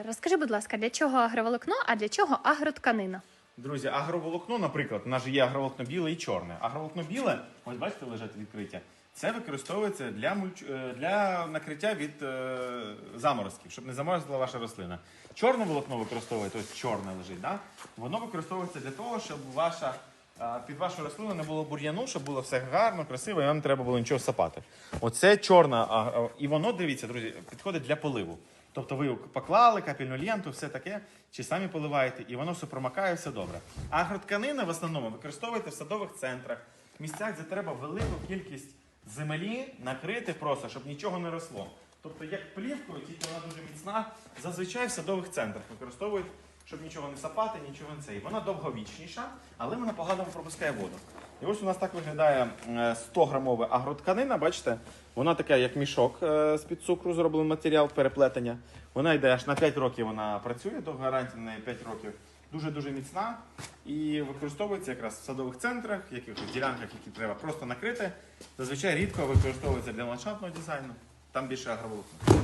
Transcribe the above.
Розкажи, будь ласка, для чого агроволокно, а для чого агротканина? Друзі, агроволокно, наприклад, у нас є агроволокно біле і чорне. Агроволокно біле, ось бачите, лежать відкриття. Це використовується для мульч... е, для накриття від е... заморозків, щоб не заморозила ваша рослина. Чорне волокно використовується, ось чорне лежить, да? воно використовується для того, щоб ваша, е, під вашу рослину не було бур'яну, щоб було все гарно, красиво, і вам не треба було нічого сапати. Оце а, і воно, дивіться, друзі, підходить для поливу. Тобто ви поклали капельну ленту, все таке, чи самі поливаєте, і воно все промакає, все добре. Агротканини в основному використовуєте в садових центрах, місцях, де треба велику кількість землі накрити просто, щоб нічого не росло. Тобто, як плівкою, тільки вона дуже міцна, зазвичай в садових центрах використовують, щоб нічого не сапати, нічого не це. І вона довговічніша, але вона погано пропускає воду. І ось у нас так виглядає е, 100 грамова агротканина, бачите? Вона така, як мішок е, з-під цукру, зроблений матеріал переплетення. Вона йде аж на 5 років, вона працює, до гарантії на неї 5 років. Дуже-дуже міцна і використовується якраз в садових центрах, якихось ділянках, які треба просто накрити. Зазвичай рідко використовується для ландшафтного дизайну, там більше агроволокна.